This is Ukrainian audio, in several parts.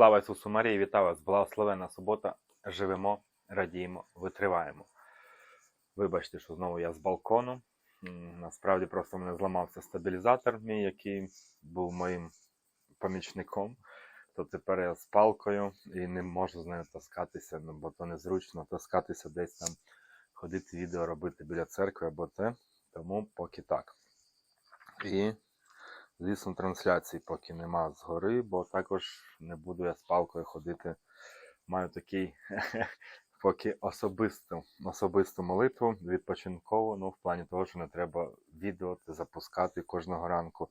Слава Ісусу Марії, вітаю вас! Благословена субота. Живемо, радіємо, витриваємо. Вибачте, що знову я з балкону. Насправді просто в мене зламався стабілізатор, мій, який був моїм помічником. То тепер я з палкою і не можу з нею таскатися, ну, бо то незручно таскатися десь там, ходити відео робити біля церкви або те. Тому поки так. І Звісно, трансляції поки нема згори, бо також не буду я з палкою ходити. Маю такий поки особисту, особисту молитву, відпочинкову, ну, в плані того, що не треба відео запускати кожного ранку.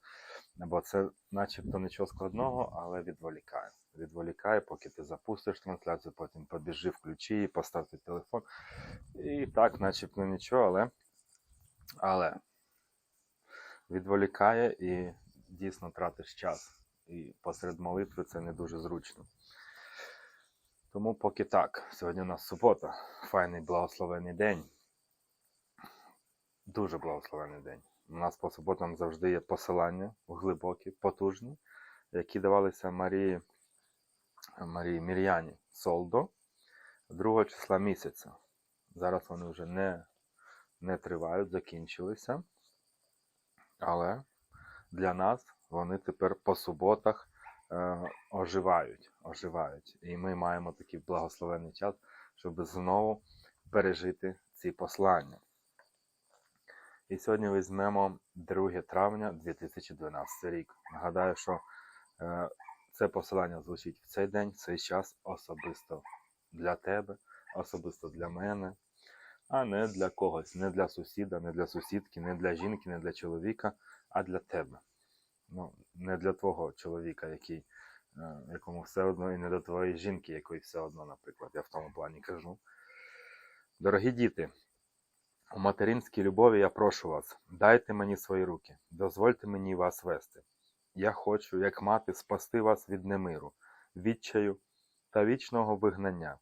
Бо це начебто нічого складного, але відволікає. Відволікає, поки ти запустиш трансляцію, потім побіжи, включи її, поставте телефон. І так, начебто нічого, але, але відволікає і дійсно тратиш час. І посеред молитви це не дуже зручно. Тому поки так. Сьогодні у нас субота. Файний благословений день. Дуже благословений день. У нас по суботам завжди є посилання глибокі, потужні, які давалися Марії, Марії Мір'яні Солдо 2 числа місяця. Зараз вони вже не, не тривають, закінчилися. Але для нас вони тепер по суботах е, оживають, оживають. І ми маємо такий благословенний час, щоб знову пережити ці послання. І сьогодні візьмемо 2 травня 2012 рік. Нагадаю, що е, це посилання звучить в цей день, в цей час особисто для тебе, особисто для мене, а не для когось, не для сусіда, не для сусідки, не для жінки, не для чоловіка, а для тебе. Ну, не для твого чоловіка, який, е, якому все одно, і не до твоєї жінки, якої все одно, наприклад, я в тому плані кажу. Дорогі діти, у материнській любові я прошу вас, дайте мені свої руки, дозвольте мені вас вести. Я хочу, як мати, спасти вас від немиру, відчаю та вічного вигнання.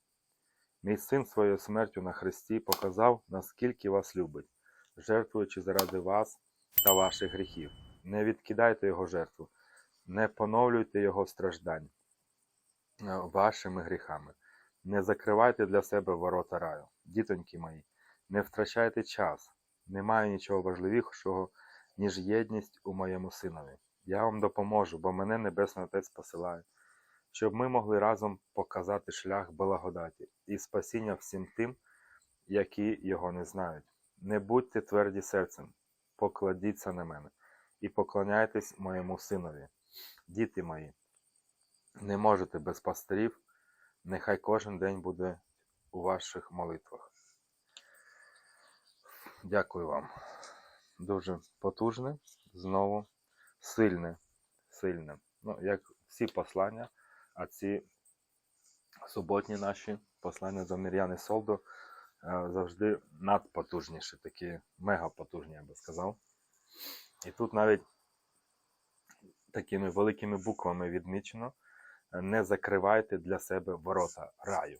Мій син своєю смертю на Христі показав, наскільки вас любить, жертвуючи заради вас та ваших гріхів. Не відкидайте його жертву, не поновлюйте його страждань е, вашими гріхами. Не закривайте для себе ворота раю. Дітоньки мої, не втрачайте час. Немає нічого важливішого, ніж єдність у моєму синові. Я вам допоможу, бо мене Небесний Отець посилає, щоб ми могли разом показати шлях благодаті і спасіння всім тим, які його не знають. Не будьте тверді серцем, покладіться на мене і поклоняйтесь моєму синові. Діти мої, не можете без пастирів, нехай кожен день буде у ваших молитвах. Дякую вам. Дуже потужне, знову сильне, сильне. Ну, як всі послання, а ці суботні наші послання до Мір'яни Солдо завжди надпотужніші, такі мегапотужні, я би сказав. І тут навіть такими великими буквами відмічено: не закривайте для себе ворота раю.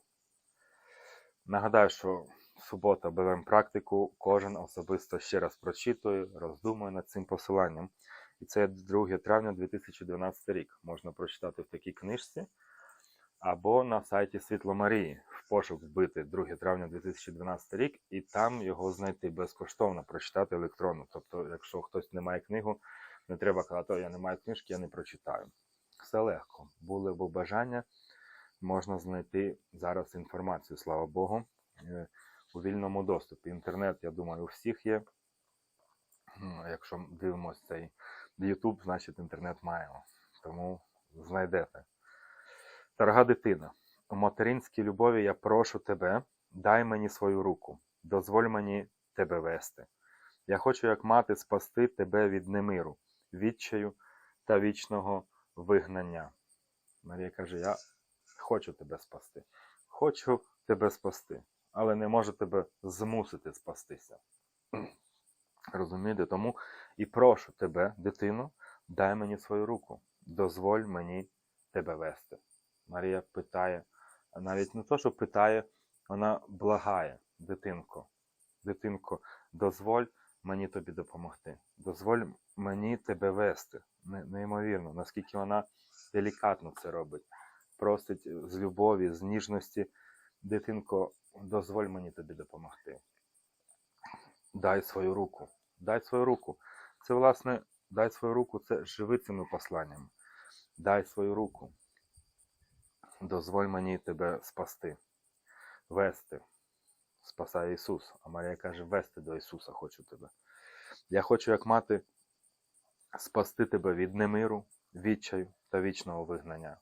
Нагадаю, що субота беремо практику, кожен особисто ще раз прочитує, роздумує над цим посиланням. І це 2 травня 2012 рік. Можна прочитати в такій книжці. Або на сайті Світло Марії в пошук вбити 2 травня 2012 рік, і там його знайти безкоштовно, прочитати електронно. Тобто, якщо хтось не має книгу, не треба казати, «О, я не маю книжки, я не прочитаю. Все легко. Були б бажання, можна знайти зараз інформацію, слава Богу, е, у вільному доступі. Інтернет, я думаю, у всіх є. Ну, Якщо дивимося цей YouTube, значить інтернет маємо. Тому знайдете. Дорога дитина, у материнській любові я прошу тебе, дай мені свою руку, дозволь мені тебе вести. Я хочу, як мати, спасти тебе від немиру, відчаю та вічного вигнання. Марія каже: Я хочу тебе спасти, хочу тебе спасти, але не можу тебе змусити спастися. Розумієте? Тому і прошу тебе, дитину, дай мені свою руку, дозволь мені тебе вести. Марія питає, навіть не то, що питає, вона благає, дитинко, дитинко, дозволь мені тобі допомогти. Дозволь мені тебе вести. Неймовірно, наскільки вона делікатно це робить. просить з любові, з ніжності, дитинко, дозволь мені тобі допомогти. Дай свою руку. Дай свою руку. Це, власне, дай свою руку, це живи цими посланнями. Дай свою руку. Дозволь мені тебе спасти, вести. Спасає Ісус. А Марія каже, вести до Ісуса хочу тебе. Я хочу, як мати, спасти тебе від немиру, відчаю та вічного вигнання.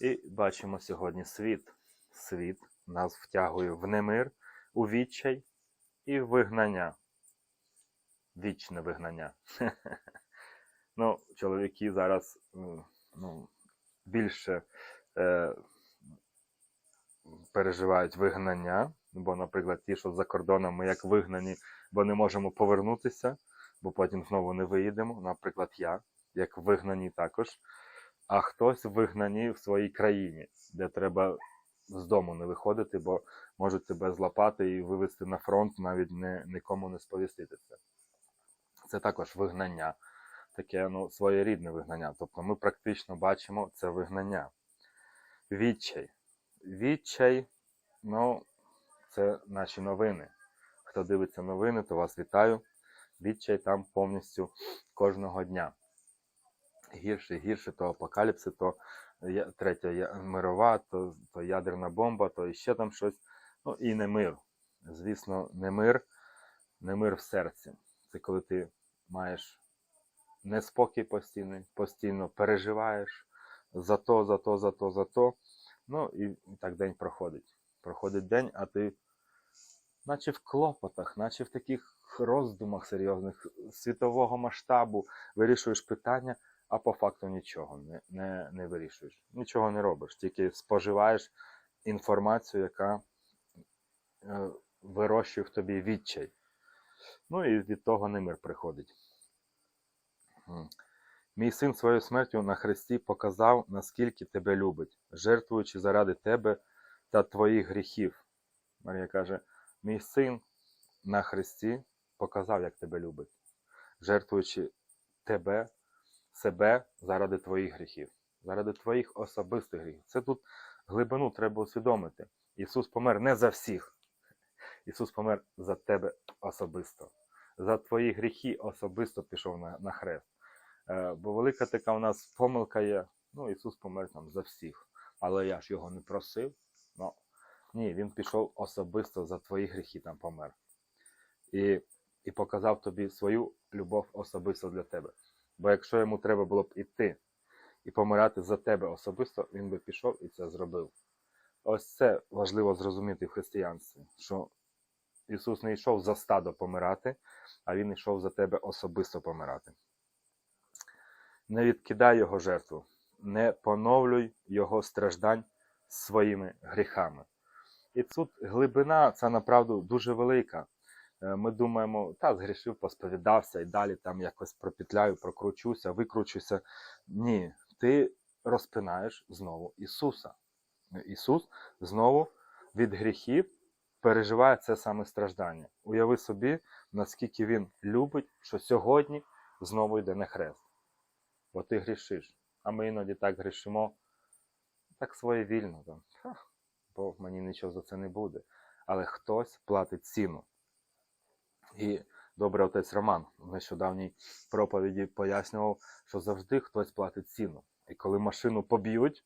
І бачимо сьогодні світ. Світ нас втягує в немир, у відчай і вигнання. Вічне вигнання. Ну, чоловіки зараз ну, більше е, переживають вигнання, бо, наприклад, ті, що за кордоном ми як вигнані, бо не можемо повернутися, бо потім знову не виїдемо. Наприклад, я, як вигнані також, а хтось вигнані в своїй країні, де треба з дому не виходити, бо можуть тебе злапати і вивезти на фронт, навіть не, нікому не сповістити це. Це також вигнання, таке ну, своєрідне вигнання. Тобто ми практично бачимо це вигнання. Відчай. Відчай, ну, це наші новини. Хто дивиться новини, то вас вітаю. Відчай там повністю кожного дня. Гірше, гірше, то апокаліпси, то третя мирова, то, то ядерна бомба, то іще там щось. Ну і не мир. Звісно, не мир, не мир в серці. Це коли ти маєш неспокій постійний, постійно переживаєш за то, за то, за то, за то. Ну і так день проходить. Проходить день, а ти наче в клопотах, наче в таких роздумах серйозних світового масштабу вирішуєш питання, а по факту нічого не, не, не вирішуєш. Нічого не робиш, тільки споживаєш інформацію, яка е, вирощує в тобі відчай. Ну і від того немир приходить. Мій син своєю смертю на хресті показав, наскільки тебе любить, жертвуючи заради тебе та твоїх гріхів. Марія каже: мій син на хресті показав, як тебе любить, жертвуючи тебе, себе заради твоїх гріхів, заради твоїх особистих гріхів. Це тут глибину треба усвідомити. Ісус помер не за всіх. Ісус помер за тебе особисто. За твої гріхи особисто пішов на, на хрест. Е, бо велика така у нас помилка є. Ну, Ісус помер там за всіх. Але я ж його не просив. Ну, ні, Він пішов особисто за твої гріхи там помер. І, і показав тобі свою любов особисто для тебе. Бо якщо йому треба було б іти і помирати за тебе особисто, він би пішов і це зробив. Ось це важливо зрозуміти в християнстві, що Ісус не йшов за стадо помирати, а Він йшов за тебе особисто помирати. Не відкидай Його жертву, не поновлюй Його страждань своїми гріхами. І тут глибина, це направду дуже велика. Е, Ми думаємо, та згрішив, посповідався і далі там якось пропетляю, прокручуся, викручуся. Ні, ти розпинаєш знову Ісуса. Ісус знову від гріхів переживає це саме страждання. Уяви собі, наскільки Він любить, що сьогодні знову йде на хрест. Бо ти грішиш. А ми іноді так грішимо, так своєвільно. Там. «Ха, Бо мені нічого за це не буде. Але хтось платить ціну. І добрий отець Роман в нещодавній проповіді пояснював, що завжди хтось платить ціну. І коли машину поб'ють,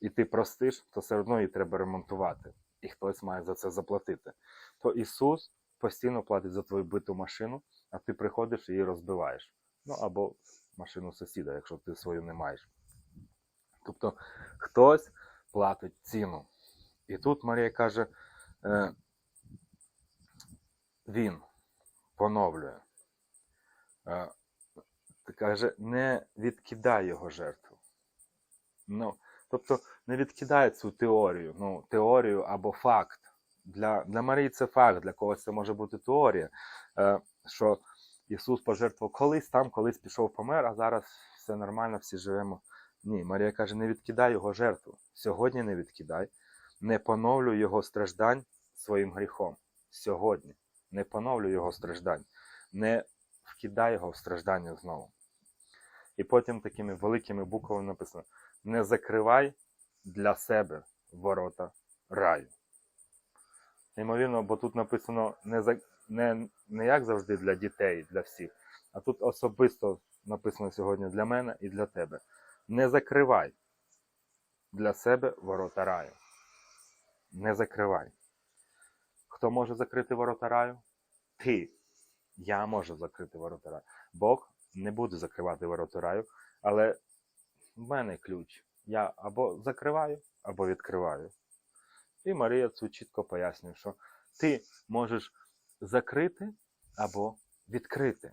і ти простиш, то все одно її треба ремонтувати. І хтось має за це заплатити. То Ісус постійно платить за твою биту машину, а ти приходиш і її розбиваєш. Ну або машину сусіда, якщо ти свою не маєш. Тобто хтось платить ціну. І тут Марія каже, е, він поновлює. Е, каже, не відкидай його жертву. Ну, тобто не відкидай цю теорію, ну, теорію або факт. Для, для Марії це факт, для когось це може бути теорія, е, що Ісус пожертвував колись там, колись пішов помер, а зараз все нормально, всі живемо. Ні, Марія каже, не відкидай його жертву. Сьогодні не відкидай, не поновлюй його страждань своїм гріхом. Сьогодні не поновлюй його страждань, не вкидай його в страждання знову. І потім такими великими буквами написано: не закривай для себе ворота раю. Ймовірно, бо тут написано не, за, не, не як завжди для дітей, для всіх, а тут особисто написано сьогодні для мене і для тебе. Не закривай для себе ворота раю. Не закривай. Хто може закрити ворота раю? Ти. Я можу закрити ворота раю. Бог не буде закривати ворота раю, але в мене ключ. Я або закриваю, або відкриваю. І Марія цю чітко пояснює, що ти можеш закрити або відкрити.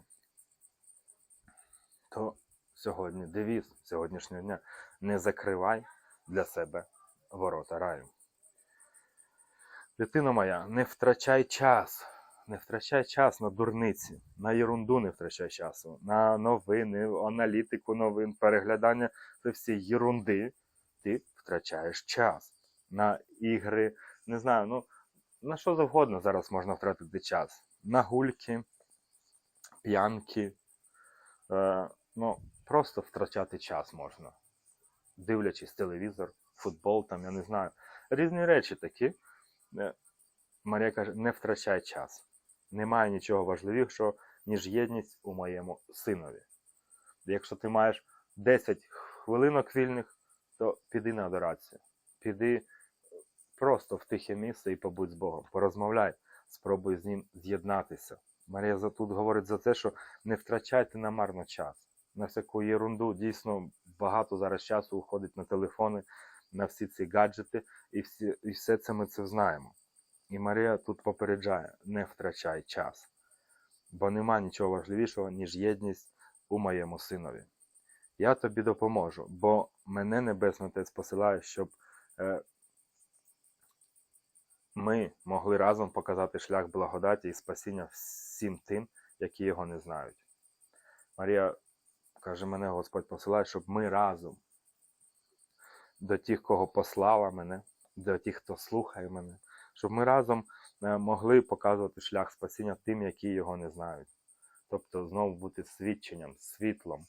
То сьогодні девіз сьогоднішнього дня не закривай для себе ворота раю. Дитино моя, не втрачай час. Не втрачай час на дурниці, на ерунду не втрачай часу, на новини, аналітику новин, переглядання це всі єрунди. Ти втрачаєш час на ігри, не знаю, ну на що завгодно зараз можна втратити час. На гульки, п'янки. Е, ну, просто втрачати час можна. Дивлячись телевізор, футбол, там, я не знаю. Різні речі такі. Е, Марія каже, не втрачай час. Немає нічого важливішого, ніж єдність у моєму синові. Якщо ти маєш 10 хвилинок вільних, то піди на адорацію. Піди просто в тихе місце і побудь з Богом. Порозмовляй, спробуй з ним з'єднатися. Марія тут говорить за те, що не втрачайте намарно час. На всяку єрунду дійсно багато зараз часу уходить на телефони, на всі ці гаджети, і, всі, і все це ми це знаємо. І Марія тут попереджає: не втрачай час, бо нема нічого важливішого, ніж єдність у моєму синові. Я тобі допоможу, бо мене Небесний Отець посилає, щоб е, ми могли разом показати шлях благодаті і спасіння всім тим, які його не знають. Марія каже, мене Господь посилає, щоб ми разом до тих, кого послала мене, до тих, хто слухає мене, щоб ми разом е, могли показувати шлях спасіння тим, які його не знають. Тобто знову бути свідченням, світлом,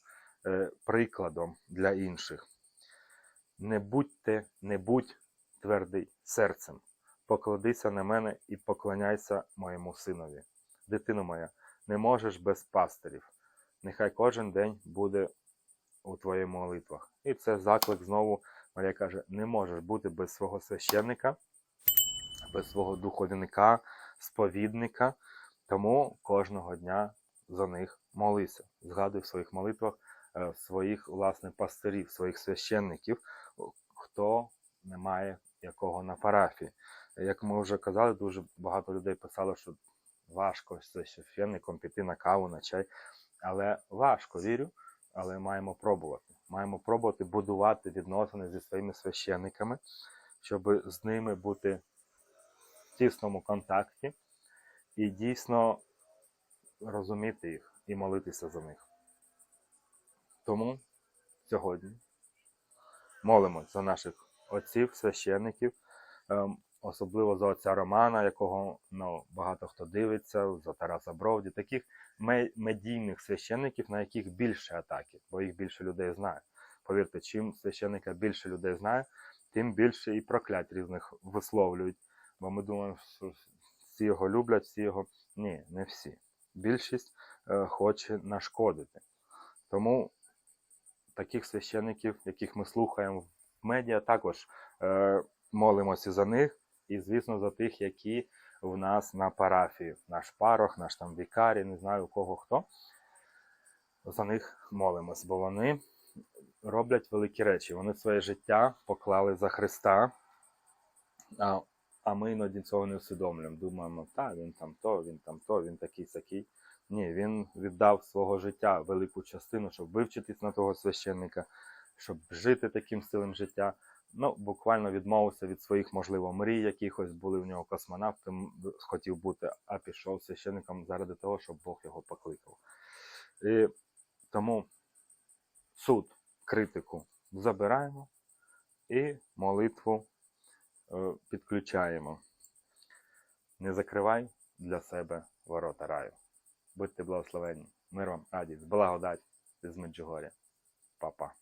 е, прикладом для інших. Не будьте, не будь твердий серцем. Покладися на мене і поклоняйся моєму синові. Дитино моя, не можеш без пастирів. Нехай кожен день буде у твоїх молитвах. І це заклик знову, Марія каже, не можеш бути без свого священника, без свого духовника, сповідника. Тому кожного дня за них молися. Згадуй в своїх молитвах е, своїх власне пастирів, своїх священників, хто не має якого на парафії. Як ми вже казали, дуже багато людей писало, що важко з священником піти на каву, на чай. Але важко вірю, але маємо пробувати. Маємо пробувати будувати відносини зі своїми священниками, щоб з ними бути в тісному контакті і дійсно розуміти їх і молитися за них. Тому сьогодні молимось за наших отців, священників, ем, особливо за отця Романа, якого ну, багато хто дивиться, за Тараса Бровді, таких медійних священників, на яких більше атаки, бо їх більше людей знає. Повірте, чим священника більше людей знає, тим більше і проклять різних висловлюють. Бо ми думаємо, що всі його люблять, всі його. Ні, не всі. Більшість е, хоче нашкодити. Тому таких священників, яких ми слухаємо в медіа, також е, молимося за них і, звісно, за тих, які в нас на парафії, наш парох, наш там вікарій, не знаю у кого хто. За них молимось, бо вони роблять великі речі. Вони своє життя поклали за Христа, а, а ми іноді цього не усвідомлюємо. Думаємо, та він там то, він там то, він такий сякий. Ні, він віддав свого життя велику частину, щоб вивчитись на того священника, щоб жити таким стилем життя. Ну, буквально відмовився від своїх, можливо, мрій, якихось були в нього космонавтом, хотів бути, а пішов священником заради того, щоб Бог його покликав. І тому суд, критику забираємо і молитву е, підключаємо. Не закривай для себе ворота раю. Будьте благословенні. Мир вам, радість, благодать з Меджугоря. Па-па.